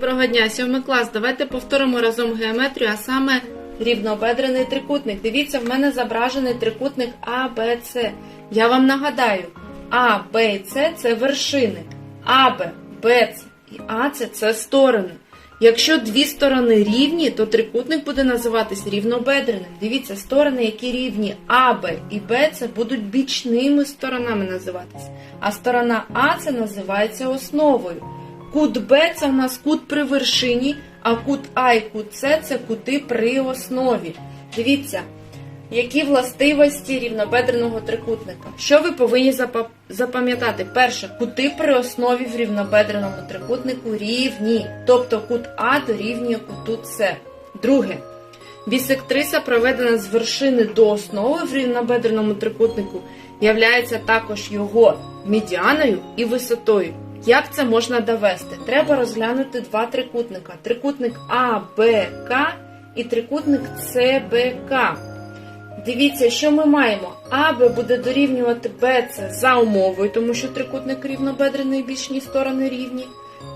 Доброго дня, сьомий клас. Давайте повторимо разом геометрію, а саме рівнобедрений трикутник. Дивіться, в мене зображений трикутник А, Б, С. Я вам нагадаю, А, Б і С це вершини. А, Б, Б, С і А це, сторони. Якщо дві сторони рівні, то трикутник буде називатись рівнобедреним. Дивіться, сторони, які рівні А, Б і Б, це будуть бічними сторонами називатись. А сторона А це називається основою. Кут Б це у нас кут при вершині, а кут А і кут С це кути при основі. Дивіться, які властивості рівнобедреного трикутника. Що ви повинні запам'ятати? Перше, кути при основі в рівнобедреному трикутнику рівні, тобто кут А дорівнює куту С. Друге, бісектриса, проведена з вершини до основи в рівнобедреному трикутнику, являється також його медіаною і висотою. Як це можна довести? Треба розглянути два трикутника: трикутник АБК і трикутник ЦБК. Дивіться, що ми маємо. АБ буде дорівнювати БЦ за умовою, тому що трикутник рівнобедрений бічні сторони рівні.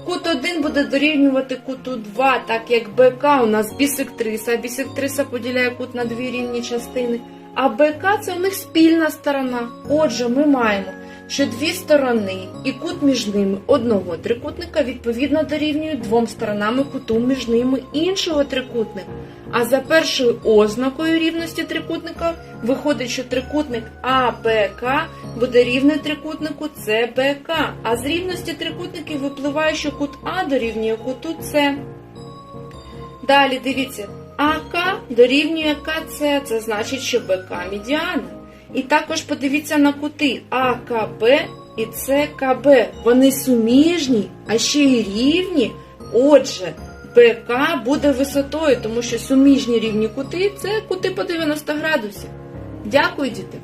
Кут 1 буде дорівнювати куту 2, так як БК у нас бісектриса, бісектриса поділяє кут на дві рівні частини. А БК це у них спільна сторона. Отже, ми маємо, що дві сторони і кут між ними одного трикутника відповідно дорівнюють двом сторонами куту між ними іншого трикутника. А за першою ознакою рівності трикутника виходить, що трикутник АБК буде рівний трикутнику ЦБК. А з рівності трикутників випливає, що кут А дорівнює куту С. Далі дивіться, АК дорівнює КЦ, це значить, що БК медіана. І також подивіться на кути АКБ і ЦКБ. Вони суміжні, а ще й рівні. Отже, БК буде висотою, тому що суміжні рівні кути це кути по 90 градусів. Дякую, діти!